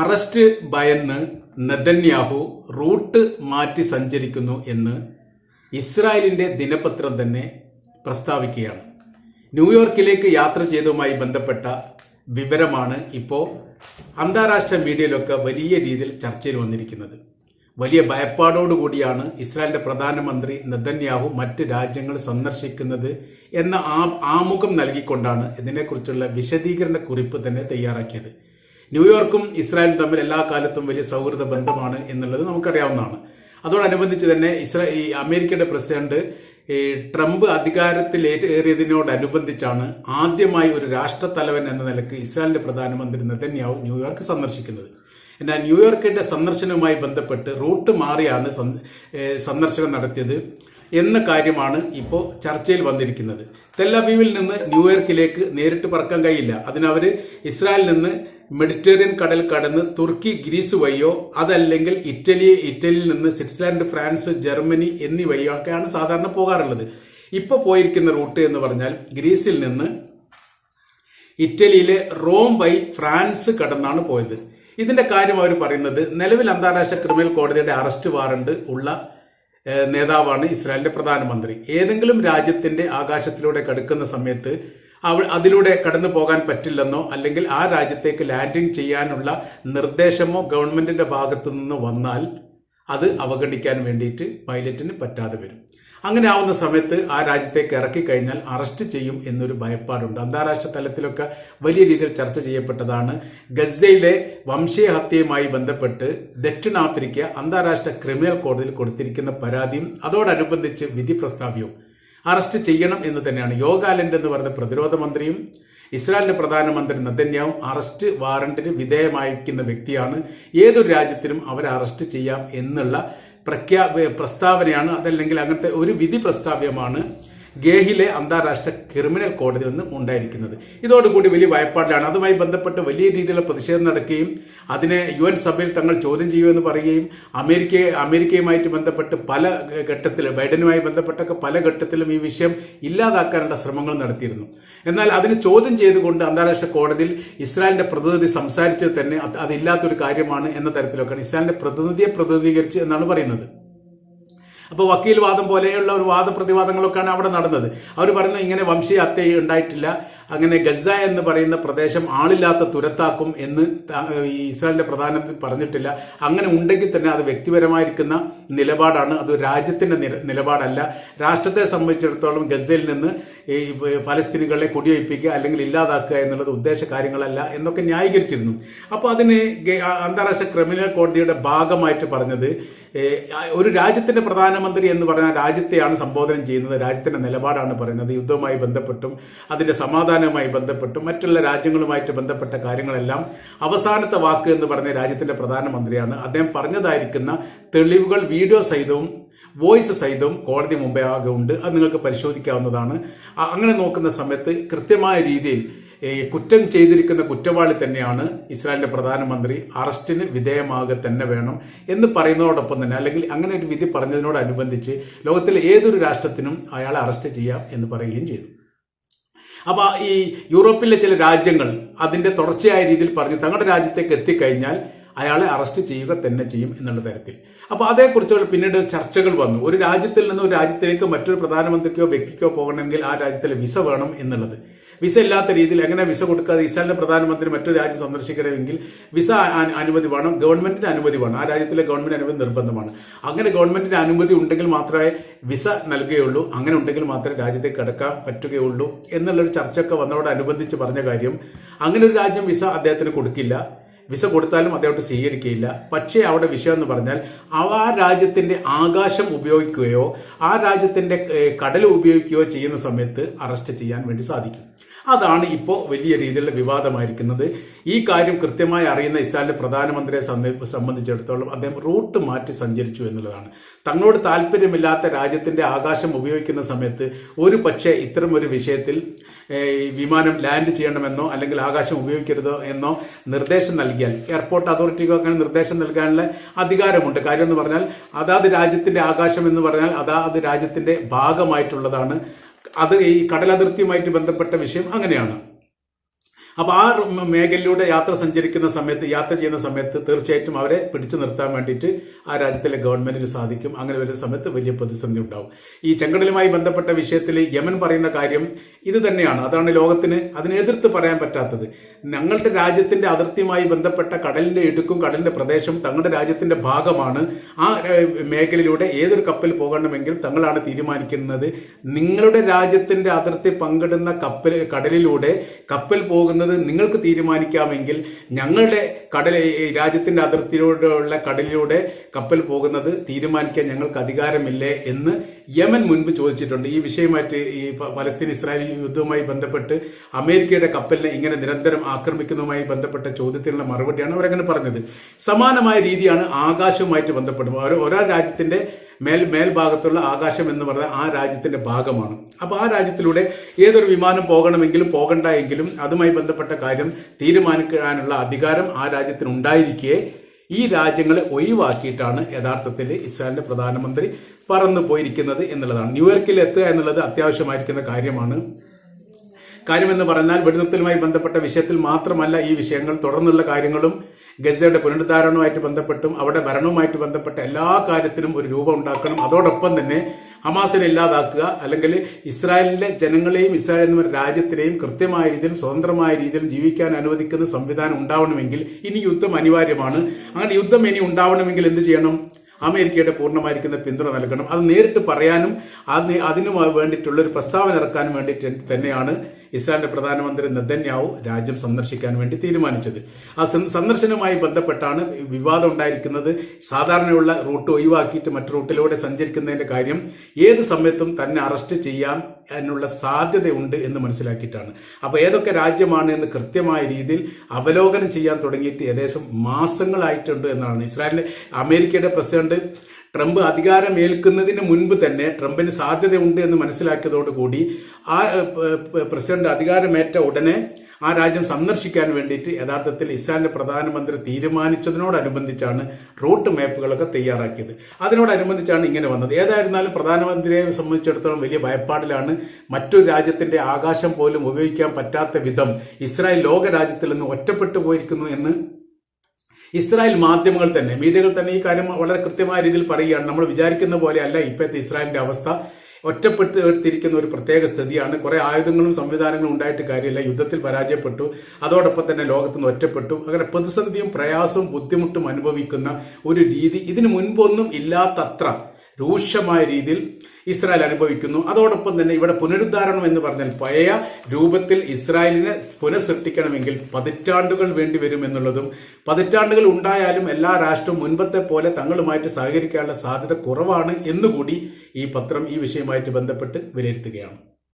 Arrest ഭയന്ന് Netanyahu root മാറ്റി സഞ്ചരിക്കുന്നു എന്ന് ഇസ്രായേലിന്റെ ദിനപത്രം തന്നെ പ്രസ്താവിക്കുകയാണ്. ന്യൂയോർക്കിലേക്ക് യാത്ര ചെയ്തതുമായി ബന്ധപ്പെട്ട വിവരമാണ് ഇപ്പോൾ അന്താരാഷ്ട്ര മീഡിയയിലൊക്കെ വലിയ രീതിയിൽ ചർച്ചയിൽ വന്നിരിക്കുന്നത്. വലിയ ഭയപ്പാടോടുകൂടിയാണ് ഇസ്രായേലിന്റെ പ്രധാനമന്ത്രി നെതന്യാഹു മറ്റ് രാജ്യങ്ങൾ സന്ദർശിക്കുന്നത് എന്ന ആമുഖം നൽകിക്കൊണ്ടാണ് ഇതിനെക്കുറിച്ചുള്ള വിശദീകരണ കുറിപ്പ് തന്നെ തയ്യാറാക്കിയത്. ന്യൂയോർക്കും ഇസ്രായേലും തമ്മിൽ എല്ലാ കാലത്തും വലിയ സൗഹൃദ ബന്ധമാണ് എന്നുള്ളത് നമുക്കറിയാവുന്നതാണ്. അതോടനുബന്ധിച്ച് തന്നെ ഇസ്രാ ഈ അമേരിക്കയുടെ പ്രസിഡന്റ് ഈ ട്രംപ് അധികാരത്തിൽ ഏറിയതിനോടനുബന്ധിച്ചാണ് ആദ്യമായി ഒരു രാഷ്ട്രത്തലവൻ എന്ന നിലയ്ക്ക് ഇസ്രായേലിന്റെ പ്രധാനമന്ത്രി നെതന്യാവ് ന്യൂയോർക്ക് സന്ദർശിക്കുന്നത്. എന്നാൽ ന്യൂയോർക്കിന്റെ സന്ദർശനവുമായി ബന്ധപ്പെട്ട് റൂട്ട് മാറിയാണ് സന്ദർശനം നടത്തിയത് എന്ന കാര്യമാണ് ഇപ്പോൾ ചർച്ചയിൽ വന്നിരിക്കുന്നത്. തെല്ലബീവിൽ നിന്ന് ന്യൂയോർക്കിലേക്ക് നേരിട്ട് പറക്കാൻ കഴിയില്ല. അതിനവര് ഇസ്രായേലിൽ നിന്ന് മെഡിറ്ററേനിയൻ കടൽ കടന്ന് തുർക്കി ഗ്രീസ് വഴിയോ അതല്ലെങ്കിൽ ഇറ്റലി ഇറ്റലിയിൽ നിന്ന് സ്വിറ്റ്സർലാൻഡ് ഫ്രാൻസ് ജർമ്മനി എന്നീ വഴിയൊക്കെയാണ് സാധാരണ പോകാറുള്ളത്. ഇപ്പോൾ പോയിരിക്കുന്ന റൂട്ട് എന്ന് പറഞ്ഞാൽ ഗ്രീസിൽ നിന്ന് ഇറ്റലിയിലെ റോം വഴി ഫ്രാൻസ് കടന്നാണ് പോയത്. ഇതിന്റെ കാര്യം അവർ പറയുന്നത് നിലവിൽ അന്താരാഷ്ട്ര ക്രിമിനൽ കോടതിയുടെ അറസ്റ്റ് വാറണ്ട് ഉള്ള നേതാവാണ് ഇസ്രായേലിന്റെ പ്രധാനമന്ത്രി. ഏതെങ്കിലും രാജ്യത്തിന്റെ ആകാശത്തിലൂടെ കടക്കുന്ന സമയത്ത് അതിലൂടെ കടന്നു പോകാൻ പറ്റില്ലെന്നോ അല്ലെങ്കിൽ ആ രാജ്യത്തേക്ക് ലാൻഡിങ് ചെയ്യാനുള്ള നിർദ്ദേശമോ ഗവൺമെന്റിന്റെ ഭാഗത്തു നിന്ന് വന്നാൽ അത് അവഗണിക്കാൻ വേണ്ടിയിട്ട് പൈലറ്റിന് പറ്റാതെ വരും. അങ്ങനെ ആവുന്ന സമയത്ത് ആ രാജ്യത്തേക്ക് ഇറക്കി കഴിഞ്ഞാൽ അറസ്റ്റ് ചെയ്യും എന്നൊരു ഭയപ്പാടുണ്ട്. അന്താരാഷ്ട്ര തലത്തിലൊക്കെ വലിയ രീതിയിൽ ചർച്ച ചെയ്യപ്പെട്ടതാണ്. ഗസയിലെ വംശീയ ഹത്യയുമായി ബന്ധപ്പെട്ട് ദക്ഷിണാഫ്രിക്ക അന്താരാഷ്ട്ര ക്രിമിനൽ കോടതിയിൽ കൊടുത്തിരിക്കുന്ന പരാതിയും അതോടനുബന്ധിച്ച് വിധി പ്രസ്താവ്യവും അറസ്റ്റ് ചെയ്യണം എന്ന് തന്നെയാണ്. യോഗാലൻഡ് എന്ന് പറഞ്ഞ പ്രതിരോധ മന്ത്രിയും ഇസ്രായേലിന്റെ പ്രധാനമന്ത്രി നദന്യാവും അറസ്റ്റ് വാറന്റിന് വിധേയമായിരിക്കുന്ന വ്യക്തിയാണ്. ഏതൊരു രാജ്യത്തിനും അവരെ അറസ്റ്റ് ചെയ്യാം എന്നുള്ള പ്രഖ്യാ പ്രസ്താവനയാണ് അതല്ലെങ്കിൽ അങ്ങനത്തെ ഒരു വിധി പ്രസ്താവ്യമാണ് ഗേഹിലെ അന്താരാഷ്ട്ര ക്രിമിനൽ കോടതി നിന്ന് ഉണ്ടായിരിക്കുന്നത്. ഇതോടുകൂടി വലിയ ഭയപ്പാടിലാണ് അതുമായി ബന്ധപ്പെട്ട് വലിയ രീതിയിലുള്ള പ്രതിഷേധം നടക്കുകയും അതിനെ യു എൻ സഭയിൽ തങ്ങൾ ചോദ്യം ചെയ്യുമെന്ന് പറയുകയും അമേരിക്ക അമേരിക്കയുമായിട്ട് ബന്ധപ്പെട്ട് പല ഘട്ടത്തിൽ ബൈഡനുമായി ബന്ധപ്പെട്ടൊക്കെ പല ഘട്ടത്തിലും ഈ വിഷയം ഇല്ലാതാക്കാനുള്ള ശ്രമങ്ങൾ നടത്തിയിരുന്നു. എന്നാൽ അതിന് ചോദ്യം ചെയ്തുകൊണ്ട് അന്താരാഷ്ട്ര കോടതിയിൽ ഇസ്രായേലിന്റെ പ്രതിനിധി സംസാരിച്ചത് തന്നെ അത് അതില്ലാത്തൊരു കാര്യമാണ് എന്ന തരത്തിലൊക്കെയാണ് ഇസ്രായേലിന്റെ പ്രതിനിധിയെ പ്രതിനിധീകരിച്ച് എന്നാണ് പറയുന്നത്. അപ്പോൾ വക്കീൽ വാദം പോലെയുള്ള ഒരു വാദപ്രതിവാദങ്ങളൊക്കെയാണ് അവിടെ നടന്നത്. അവർ പറയുന്നത് ഇങ്ങനെ വംശീയ ഹത്യ ഉണ്ടായിട്ടില്ല. അങ്ങനെ ഗസ എന്ന് പറയുന്ന പ്രദേശം ആളില്ലാത്ത തുരത്താക്കും എന്ന് ഇസ്രായേലിന്റെ പ്രധാനമന്ത്രി പറഞ്ഞിട്ടില്ല. അങ്ങനെ ഉണ്ടെങ്കിൽ തന്നെ അത് വ്യക്തിപരമായിരിക്കുന്ന നിലപാടാണ്. അത് രാജ്യത്തിന്റെ നിലപാടല്ല. രാഷ്ട്രത്തെ സംബന്ധിച്ചിടത്തോളം ഗസയിൽ നിന്ന് ഈ ഫലസ്തീനുകളെ കുടിയൊഴിപ്പിക്കുക അല്ലെങ്കിൽ ഇല്ലാതാക്കുക എന്നുള്ളത് ഉദ്ദേശ കാര്യങ്ങളല്ല എന്നൊക്കെ ന്യായീകരിച്ചിരുന്നു. അപ്പോൾ അതിന് അന്താരാഷ്ട്ര ക്രിമിനൽ കോടതിയുടെ ഭാഗമായിട്ട് പറഞ്ഞത് ഒരു രാജ്യത്തിന്റെ പ്രധാനമന്ത്രി എന്ന് പറഞ്ഞാൽ രാജ്യത്തെയാണ് സംബോധന ചെയ്യുന്നത് രാജ്യത്തിന്റെ നിലപാടാണ് പറയുന്നത് യുദ്ധവുമായി ബന്ധപ്പെട്ടും അതിന്റെ സമാധാനവുമായി ബന്ധപ്പെട്ട് മറ്റുള്ള രാജ്യങ്ങളുമായിട്ട് ബന്ധപ്പെട്ട കാര്യങ്ങളെല്ലാം അവസാനത്തെ വാക്ക് എന്ന് പറഞ്ഞ രാജ്യത്തിന്റെ പ്രധാനമന്ത്രിയാണ്. അദ്ദേഹം പറഞ്ഞതായിരിക്കുന്ന തെളിവുകൾ വീഡിയോ സഹിതവും വോയിസ് സഹിതവും കോടതി മുമ്പേ ആകെ ഉണ്ട്. അത് നിങ്ങൾക്ക് പരിശോധിക്കാവുന്നതാണ്. അങ്ങനെ നോക്കുന്ന സമയത്ത് കൃത്യമായ രീതിയിൽ കുറ്റം ചെയ്തിരിക്കുന്ന കുറ്റവാളി തന്നെയാണ് ഇസ്രായേലിന്റെ പ്രധാനമന്ത്രി. അറസ്റ്റിന് വിധേയമാകുക തന്നെ വേണം എന്ന് പറയുന്നതോടൊപ്പം തന്നെ അല്ലെങ്കിൽ അങ്ങനെ ഒരു വിധി പറഞ്ഞതിനോടനുബന്ധിച്ച് ലോകത്തിലെ ഏതൊരു രാഷ്ട്രത്തിനും അയാളെ അറസ്റ്റ് ചെയ്യാം എന്ന് പറയുകയും ചെയ്തു. അപ്പൊ ഈ യൂറോപ്പിലെ ചില രാജ്യങ്ങൾ അതിന്റെ തുടർച്ചയായ രീതിയിൽ പറഞ്ഞ് തങ്ങളുടെ രാജ്യത്തേക്ക് എത്തിക്കഴിഞ്ഞാൽ അയാളെ അറസ്റ്റ് ചെയ്യുക തന്നെ ചെയ്യും എന്നുള്ള തരത്തിൽ. അപ്പോൾ അതേക്കുറിച്ചുള്ള പിന്നീട് ചർച്ചകൾ വന്നു. ഒരു രാജ്യത്തിൽ നിന്ന് ഒരു രാജ്യത്തിലേക്ക് മറ്റൊരു പ്രധാനമന്ത്രിക്കോ വ്യക്തിക്കോ പോകണമെങ്കിൽ ആ രാജ്യത്തിലെ വിസ വേണം എന്നുള്ളത്. വിസ ഇല്ലാത്ത രീതിയിൽ എങ്ങനെ വിസ കൊടുക്കാതെ ഇസ്രായേലിന്റെ പ്രധാനമന്ത്രി മറ്റൊരു രാജ്യം സന്ദർശിക്കണമെങ്കിൽ വിസ അനുമതി വേണം ഗവൺമെന്റിന്റെ അനുമതി വേണം. ആ രാജ്യത്തിലെ ഗവൺമെന്റ് അനുമതി നിർബന്ധമാണ്. അങ്ങനെ ഗവൺമെന്റിന്റെ അനുമതി ഉണ്ടെങ്കിൽ മാത്രമേ വിസ നൽകുകയുള്ളൂ. അങ്ങനെ ഉണ്ടെങ്കിൽ മാത്രമേ രാജ്യത്തേക്ക് കടക്കാൻ പറ്റുകയുള്ളൂ എന്നുള്ളൊരു ചർച്ചയൊക്കെ വന്നതോടനുബന്ധിച്ച് പറഞ്ഞ കാര്യം അങ്ങനെ ഒരു രാജ്യം വിസ അദ്ദേഹത്തിന് കൊടുക്കില്ല. വിസ കൊടുത്താലും അദ്ദേഹത്തെ സ്വീകരിക്കുകയില്ല. പക്ഷേ അവിടെ വിഷയം എന്ന് പറഞ്ഞാൽ ആ രാജ്യത്തിന്റെ ആകാശം ഉപയോഗിക്കുകയോ ആ രാജ്യത്തിന്റെ കടൽ ഉപയോഗിക്കുകയോ ചെയ്യുന്ന സമയത്ത് അറസ്റ്റ് ചെയ്യാൻ വേണ്ടി സാധിക്കും. അതാണ് ഇപ്പോൾ വലിയ രീതിയിലുള്ള വിവാദമായിരിക്കുന്നത്. ഈ കാര്യം കൃത്യമായി അറിയുന്ന ഇസ്രായേലിന്റെ പ്രധാനമന്ത്രിയെ സംബ- സംബന്ധിച്ചിടത്തോളം അദ്ദേഹം റൂട്ട് മാറ്റി സഞ്ചരിച്ചു എന്നുള്ളതാണ്. തങ്ങളോട് താല്പര്യമില്ലാത്ത രാജ്യത്തിന്റെ ആകാശം ഉപയോഗിക്കുന്ന സമയത്ത് ഒരു പക്ഷേ ഇത്തരം ഒരു വിഷയത്തിൽ വിമാനം ലാൻഡ് ചെയ്യണമെന്നോ അല്ലെങ്കിൽ ആകാശം ഉപയോഗിക്കരുതോ എന്നോ നിർദ്ദേശം നൽകിയാൽ എയർപോർട്ട് അതോറിറ്റിക്കോ അങ്ങനെ നിർദ്ദേശം നൽകാനുള്ള അധികാരമുണ്ട്. കാര്യം എന്ന് പറഞ്ഞാൽ അതാത് രാജ്യത്തിന്റെ ആകാശം എന്ന് പറഞ്ഞാൽ അതാത് രാജ്യത്തിന്റെ ഭാഗമായിട്ടുള്ളതാണ് അത് ഈ കടലതിർത്തിയുമായിട്ട് ബന്ധപ്പെട്ട വിഷയം അങ്ങനെയാണ്. അപ്പൊ ആ മേഖലയിലൂടെ യാത്ര സഞ്ചരിക്കുന്ന സമയത്ത് യാത്ര ചെയ്യുന്ന സമയത്ത് തീർച്ചയായിട്ടും അവരെ പിടിച്ചു നിർത്താൻ വേണ്ടിയിട്ട് ആ രാജ്യത്തിലെ ഗവൺമെന്റിന് സാധിക്കും. അങ്ങനെ വരുന്ന സമയത്ത് വലിയ പ്രതിസന്ധി ഉണ്ടാവും. ഈ ചെങ്കടലുമായി ബന്ധപ്പെട്ട വിഷയത്തിൽ യമൻ പറയുന്ന കാര്യം ഇത് തന്നെയാണ്. അതാണ് ലോകത്തിന് അതിനെ എതിർത്ത് പറയാൻ പറ്റാത്തത്. ഞങ്ങളുടെ രാജ്യത്തിന്റെ അതിർത്തിയുമായി ബന്ധപ്പെട്ട കടലിന്റെ ഇടുക്കും കടലിന്റെ പ്രദേശം തങ്ങളുടെ രാജ്യത്തിന്റെ ഭാഗമാണ്. ആ മേഖലയിലൂടെ ഏതൊരു കപ്പൽ പോകണമെങ്കിൽ തങ്ങളാണ് തീരുമാനിക്കുന്നത്. നിങ്ങളുടെ രാജ്യത്തിന്റെ അതിർത്തി പങ്കിടുന്ന കപ്പൽ കടലിലൂടെ കപ്പൽ പോകുന്നത് നിങ്ങൾക്ക് തീരുമാനിക്കാമെങ്കിൽ ഞങ്ങളുടെ കടൽ രാജ്യത്തിന്റെ അതിർത്തിയിലൂടെയുള്ള കടലിലൂടെ കപ്പൽ പോകുന്നത് തീരുമാനിക്കാൻ ഞങ്ങൾക്ക് അധികാരമില്ലേ എന്ന് യമൻ മുൻപ് ചോദിച്ചിട്ടുണ്ട്. ഈ വിഷയമായിട്ട് ഈ പലസ്തീൻ ഇസ്രായേൽ യുദ്ധവുമായി ബന്ധപ്പെട്ട് അമേരിക്കയുടെ കപ്പലിനെ ഇങ്ങനെ നിരന്തരം ആക്രമിക്കുന്നതുമായി ബന്ധപ്പെട്ട ചോദ്യത്തിനുള്ള മറുപടിയാണ് അവരങ്ങനെ പറഞ്ഞത്. സമാനമായ രീതിയാണ് ആകാശവുമായിട്ട് ബന്ധപ്പെടുമ്പോൾ ഓരോ രാജ്യത്തിന്റെ മേൽ മേൽഭാഗത്തുള്ള ആകാശം എന്ന് പറഞ്ഞാൽ ആ രാജ്യത്തിന്റെ ഭാഗമാണ്. അപ്പോൾ ആ രാജ്യത്തിലൂടെ ഏതൊരു വിമാനം പോകണമെങ്കിലും പോകണ്ട എങ്കിലും അതുമായി ബന്ധപ്പെട്ട കാര്യം തീരുമാനിക്കാനുള്ള അധികാരം ആ രാജ്യത്തിന് ഉണ്ടായിരിക്കെ ഈ രാജ്യങ്ങളെ ഒഴിവാക്കിയിട്ടാണ് യഥാർത്ഥത്തിൽ ഇസ്രായേലിന്റെ പ്രധാനമന്ത്രി പറന്നു പോയിരിക്കുന്നത് എന്നുള്ളതാണ്. ന്യൂയോർക്കിൽ എത്തുക എന്നുള്ളത് അത്യാവശ്യമായിരിക്കുന്ന കാര്യമാണ്. കാര്യമെന്ന് പറഞ്ഞാൽ വെടിനിർത്തലുമായി ബന്ധപ്പെട്ട വിഷയത്തിൽ മാത്രമല്ല ഈ വിഷയങ്ങൾ തുടർന്നുള്ള കാര്യങ്ങളും ഗസയുടെ പുനരുദ്ധാരണവുമായിട്ട് ബന്ധപ്പെട്ടും അവിടെ ഭരണവുമായിട്ട് ബന്ധപ്പെട്ട എല്ലാ കാര്യത്തിനും ഒരു രൂപം ഉണ്ടാക്കണം. അതോടൊപ്പം തന്നെ ഹമാസിനെ ഇല്ലാതാക്കുക അല്ലെങ്കിൽ ഇസ്രായേലിലെ ജനങ്ങളെയും ഇസ്രായേൽ എന്ന രാജ്യത്തിനെയും കൃത്യമായ രീതിയിൽ സ്വതന്ത്രമായ രീതിയിൽ ജീവിക്കാൻ അനുവദിക്കുന്ന സംവിധാനം ഉണ്ടാവണമെങ്കിൽ ഇനി യുദ്ധം അനിവാര്യമാണ്. അങ്ങനെ യുദ്ധം ഇനി ഉണ്ടാവണമെങ്കിൽ എന്ത് ചെയ്യണം? അമേരിക്കയുടെ പൂർണമായിരിക്കുന്ന പിന്തുണ നൽകണം. അത് നേരിട്ട് പറയാനും അതിനു വേണ്ടിയിട്ടുള്ള ഒരു പ്രസ്താവന ഇറക്കാനും വേണ്ടിയിട്ട് തന്നെയാണ് ഇസ്രായേലിന്റെ പ്രധാനമന്ത്രി നെതന്യാവു രാജ്യം സന്ദർശിക്കാൻ വേണ്ടി തീരുമാനിച്ചത്. ആ സന്ദർശനവുമായി ബന്ധപ്പെട്ടാണ് വിവാദം ഉണ്ടായിരിക്കുന്നത്. സാധാരണയുള്ള റൂട്ട് ഒഴിവാക്കിയിട്ട് മറ്റു റൂട്ടിലൂടെ സഞ്ചരിക്കുന്നതിന്റെ കാര്യം ഏത് സമയത്തും തന്നെ അറസ്റ്റ് ചെയ്യാൻ അതിനുള്ള സാധ്യതയുണ്ട് എന്ന് മനസ്സിലാക്കിയിട്ടാണ്. അപ്പോൾ ഏതൊക്കെ രാജ്യമാണ് എന്ന് കൃത്യമായ രീതിയിൽ അവലോകനം ചെയ്യാൻ തുടങ്ങിയിട്ട് ഏകദേശം മാസങ്ങളായിട്ടുണ്ട് എന്നാണ്. ഇസ്രായേലിന്റെ അമേരിക്കയുടെ പ്രസിഡന്റ് ട്രംപ് അധികാരം ഏൽക്കുന്നതിന് മുൻപ് തന്നെ ട്രംപിന് സാധ്യതയുണ്ട് എന്ന് മനസ്സിലാക്കിയതോടുകൂടി ആ പ്രസിഡന്റ് അധികാരമേറ്റ ഉടനെ ആ രാജ്യം സന്ദർശിക്കാൻ വേണ്ടിയിട്ട് യഥാർത്ഥത്തിൽ ഇസ്രായേലിന്റെ പ്രധാനമന്ത്രി തീരുമാനിച്ചതിനോടനുബന്ധിച്ചാണ് റൂട്ട് മാപ്പുകളൊക്കെ തയ്യാറാക്കിയത്. അതിനോടനുബന്ധിച്ചാണ് ഇങ്ങനെ വന്നത്. ഏതായിരുന്നാലും പ്രധാനമന്ത്രിയെ സംബന്ധിച്ചിടത്തോളം വലിയ ഭയപ്പാടിലാണ് മറ്റൊരു രാജ്യത്തിന്റെ ആകാശം പോലും ഉപയോഗിക്കാൻ പറ്റാത്ത വിധം ഇസ്രായേൽ ലോകരാജ്യത്തിൽ നിന്ന് ഒറ്റപ്പെട്ടു പോയിരിക്കുന്നു എന്ന് ഇസ്രായേൽ മാധ്യമങ്ങൾ തന്നെ മീഡിയകൾ തന്നെ ഈ കാര്യം വളരെ കൃത്യമായ രീതിയിൽ പറയുകയാണ്. നമ്മൾ വിചാരിക്കുന്ന പോലെയല്ല ഇപ്പോഴത്തെ ഇസ്രായേലിന്റെ അവസ്ഥ. ഒറ്റപ്പെട്ടിരിക്കുന്ന ഒരു പ്രത്യേക സ്ഥിതിയാണ്. കുറെ ആയുധങ്ങളും സംവിധാനങ്ങളും ഉണ്ടായിട്ട് കാര്യമില്ല. യുദ്ധത്തിൽ പരാജയപ്പെട്ടു. അതോടൊപ്പം തന്നെ ലോകത്ത് നിന്ന് ഒറ്റപ്പെട്ടു. അങ്ങനെ പ്രതിസന്ധിയും പ്രയാസവും ബുദ്ധിമുട്ടും അനുഭവിക്കുന്ന ഒരു രീതി. ഇതിനു മുൻപൊന്നും ഇല്ലാത്തത്ര രൂക്ഷമായ രീതിയിൽ ഇസ്രായേൽ അനുഭവിക്കുന്നു. അതോടൊപ്പം തന്നെ ഇവിടെ പുനരുദ്ധാരണം എന്ന് പറഞ്ഞാൽ പഴയ രൂപത്തിൽ ഇസ്രായേലിനെ പുനഃസൃഷ്ടിക്കണമെങ്കിൽ പതിറ്റാണ്ടുകൾ വേണ്ടി വരും എന്നുള്ളതും പതിറ്റാണ്ടുകൾ ഉണ്ടായാലും എല്ലാ രാഷ്ട്രവും മുൻപത്തെ പോലെ തങ്ങളുമായിട്ട് സഹകരിക്കാനുള്ള സാധ്യത കുറവാണ് എന്നുകൂടി ഈ പത്രം ഈ വിഷയമായിട്ട് ബന്ധപ്പെട്ട് വിലയിരുത്തുകയാണ്.